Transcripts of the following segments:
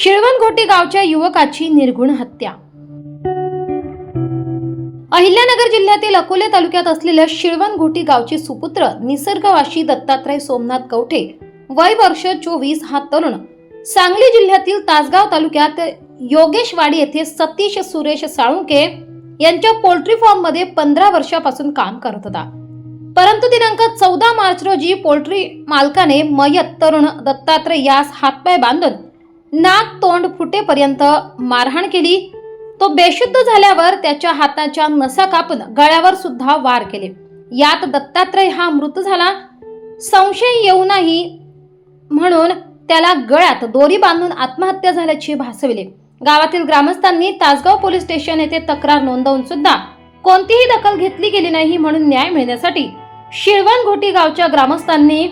शिळवणघोटी गावच्या युवकाची निर्गुण हत्या. अहिल्यानगर जिल्ह्यातील अकोले तालुक्यात असलेल्या शिळवणघोटी गावचे सुपुत्र निसर्गवाशी दत्तात्रय सोमनाथ कवठे वय वर्ष चोवीस हा तरुण सांगली जिल्ह्यातील तासगाव तालुक्यात योगेशवाडी येथे सतीश सुरेश साळुंके यांच्या पोल्ट्री फॉर्ममध्ये पंधरा वर्षापासून काम करत होता. परंतु दिनांक चौदा मार्च रोजी पोल्ट्री मालकाने मयत तरुण दत्तात्रय यास हातपाय बांधून नाक तोंड फुटेपर्यंत मारहाण केली. तो बेशुद्ध झाल्यावर त्याच्या हाताच्या नसा कापून गळ्यावर सुद्धा वार केले. यात दत्तात्रय हा मृत झाला. संशय येऊ नाही म्हणून त्याला गळ्यात दोरी बांधून आत्महत्या झाल्याचे भासविले. गावातील ग्रामस्थांनी तासगाव पोलीस स्टेशन येथे तक्रार नोंदवून सुद्धा कोणतीही दखल घेतली गेली नाही म्हणून न्याय मिळण्यासाठी शिळवण घोटी गावच्या ग्रामस्थांनी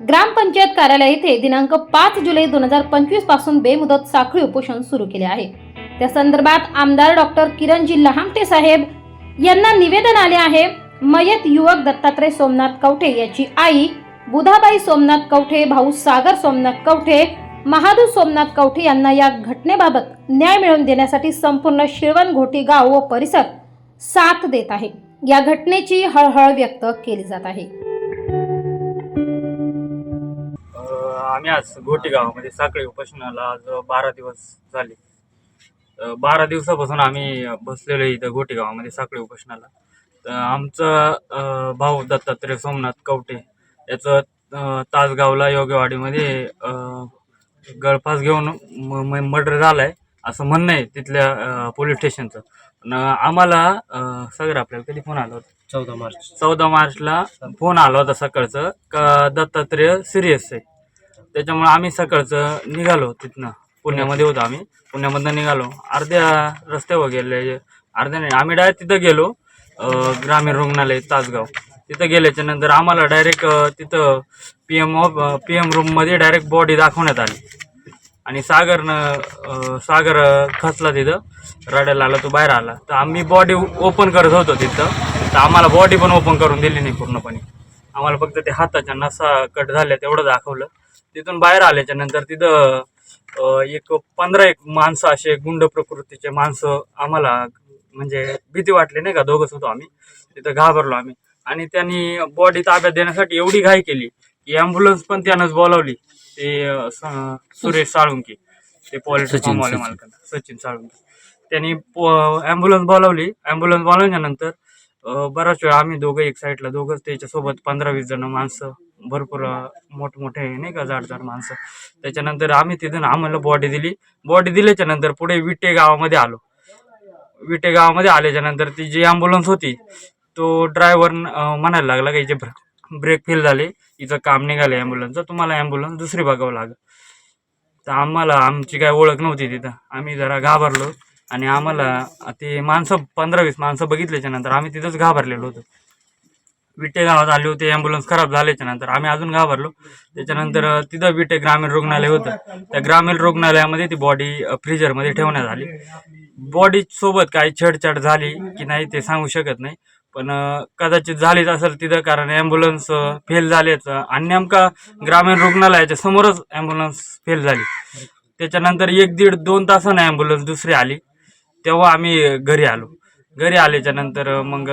ग्रामपंचायत कार्यालय येथे दिनांक पाच जुलै दोन हजार पंचवीसपासून बेमुदत साखळी उपोषण सुरू केले आहे. त्या संदर्भात आमदार डॉक्टर किरणजी लहामटे साहेब यांना निवेदन आले आहे मयत युवक दत्तात्रय सोमनाथ कवठे याची आई बुधाबाई सोमनाथ कवठे भाऊ सागर सोमनाथ कवठे महादू सोमनाथ कवठे यांना या घटनेबाबत न्याय मिळवून देण्यासाठी संपूर्ण शिळवणघोटी गाव व परिसर साथ देत आहे. या घटनेची हळहळ व्यक्त केली जात आहे. आम्ही आज घोटी गावामध्ये साखळी उपोषणाला आज बारा दिवस झाले. बारा दिवसापासून आम्ही बसलेलो इथं घोटी गावामध्ये साखळी उपोषणाला. तर आमचा भाऊ दत्तात्रय सोमनाथ कवटे याचं तासगावला योगेवाडीमध्ये गळफास घेऊन मर्डर झालाय असं म्हणणं आहे तिथल्या पोलीस स्टेशनचं. पण आम्हाला सगळं आपल्याला कधी फोन आला होता? चौदा मार्च. चौदा मार्चला फोन आला होता सकाळचं. का दत्तात्रेय सिरियस आहे? त्याच्यामुळे आम्ही सकाळचं निघालो तिथनं. पुण्यामध्ये होतो आम्ही. पुण्यामधनं निघालो. अर्ध्या रस्त्यावर गेले. अर्ध्या नाही आम्ही डायरेक्ट तिथं गेलो. ग्रामीण रुग्णालय तासगाव. तिथं गेल्याच्यानंतर आम्हाला डायरेक्ट तिथं P M of P M रूममध्ये डायरेक्ट बॉडी दाखवण्यात आली. आणि सागरनं सागर खचला तिथं. रडायला आला तो बाहेर आला. तर आम्ही बॉडी ओपन करत होतो तिथं. तर आम्हाला बॉडी पण ओपन करून दिली नाही पूर्णपणे. आम्हाला फक्त ते हाताच्या नसा कट झाल्या तेवढं दाखवलं. तिथून बाहेर आल्याच्यानंतर तिथं एक पंधरा एक माणसं असे गुंड प्रकृतीचे माणसं आम्हाला म्हणजे भीती वाटली नाही का? दोघंच होतो आम्ही. तिथं घाबरलो आम्ही. आणि त्यांनी बॉडी ताब्यात देण्यासाठी एवढी घाई केली की ॲम्ब्युलन्स पण त्यानंच बोलावली. ते सुरेश साळुंके. ते पॉलिटिक्स सचिन, फॉर्मवाले. मालकांना सचिन. साळुंके. त्यांनी ॲम्ब्युलन्स बोलावली. ॲम्ब्युलन्स बोलावल्याच्या नंतर अं, बराच वेळ आम्ही दोघं एक साईडला दोघंच त्याच्यासोबत पंधरा वीस जण माणसं भरपूर मोठमोठे नाही का जाड जाड माणसं. त्याच्यानंतर आम्ही तिथून आम्हाला बॉडी दिली. बॉडी दिल्याच्या नंतर पुढे विटे गावामध्ये आलो. विटे गावामध्ये आल्याच्यानंतर ती जी ॲम्ब्युलन्स होती तो ड्रायव्हर म्हणायला लागला की जे ब्रेक फेल झाले. हिचं काम निघालं ॲम्ब्युलन्सचं तुम्हाला ॲम्ब्युलन्स दुसरी बघावं लागेल. तर आम्हाला आमची काय ओळख नव्हती तिथं. आम्ही जरा घाबरलो आणि आम्हाला ते माणसं पंधरा वीस माणसं बघितल्याच्या नंतर आम्ही तिथंच घाबरलेलो होतो. विटे गावात आले होते ॲम्ब्युलन्स खराब झाल्याच्यानंतर. आम्ही अजून घाबरलो. त्याच्यानंतर तिथं विटे ग्रामीण रुग्णालय होतं. त्या ग्रामीण रुग्णालयामध्ये ती बॉडी फ्रीजरमध्ये ठेवण्यात आली. बॉडी सोबत काही छेडछाड झाली की नाही ते सांगू शकत नाही. पण कदाचित झालीच असेल तिथं कारण ॲम्ब्युलन्स फेल झाल्याचं. आणि नेमका ग्रामीण रुग्णालयाच्या समोरच ॲम्ब्युलन्स फेल झाली. त्याच्यानंतर एक दीड दोन तासानं ॲम्ब्युलन्स दुसरी आली. तेव्हा आम्ही घरी आलो. घरी आल्याच्यानंतर मग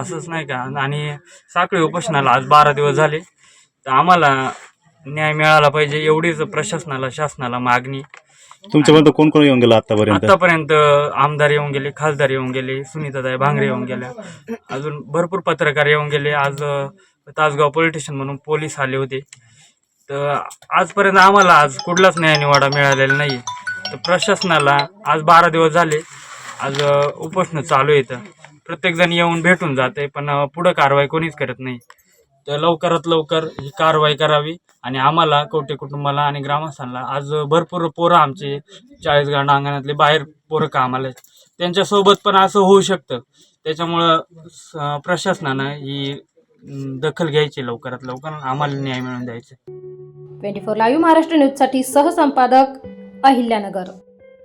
असंच नाही का? आणि साखळी उपोषणाला आज बारा दिवस झाले. तर आम्हाला न्याय मिळाला पाहिजे एवढीच प्रशासनाला शासनाला मागणी. तुमच्यापर्यंत कोण कोण येऊन गेला आतापर्यंत? आतापर्यंत आमदार येऊन गेले खासदार येऊन गेले सुनीताताई भांगरे येऊन गेल्या अजून भरपूर पत्रकार येऊन गेले. आज तासगाव पोलीस स्टेशन म्हणून पोलीस आले होते. तर आजपर्यंत आम्हाला आज कुठलाच न्याय निवाडा मिळालेला नाही तर प्रशासनाला आज बारा दिवस झाले. आज उपोषण चालू येतं प्रत्येकजण येऊन भेटून जाते पण पुढं कारवाई कोणीच करत नाही. तर लवकरात लवकर ही कारवाई करावी आणि आम्हाला कवटे कुटुंबाला आणि ग्रामस्थांना आज भरपूर पोरं आमचे चाळीस गाणं अंगणातले बाहेर पोरं कामाला आहेत. त्यांच्यासोबत पण असं होऊ शकतं. त्याच्यामुळं प्रशासनानं ही दखल घ्यायची लवकरात लवकर आम्हाला न्याय मिळवून द्यायचा ट्वेंटी फोर लाईव्ह महाराष्ट्र न्यूजसाठी सहसंपादक अहिल्यानगर.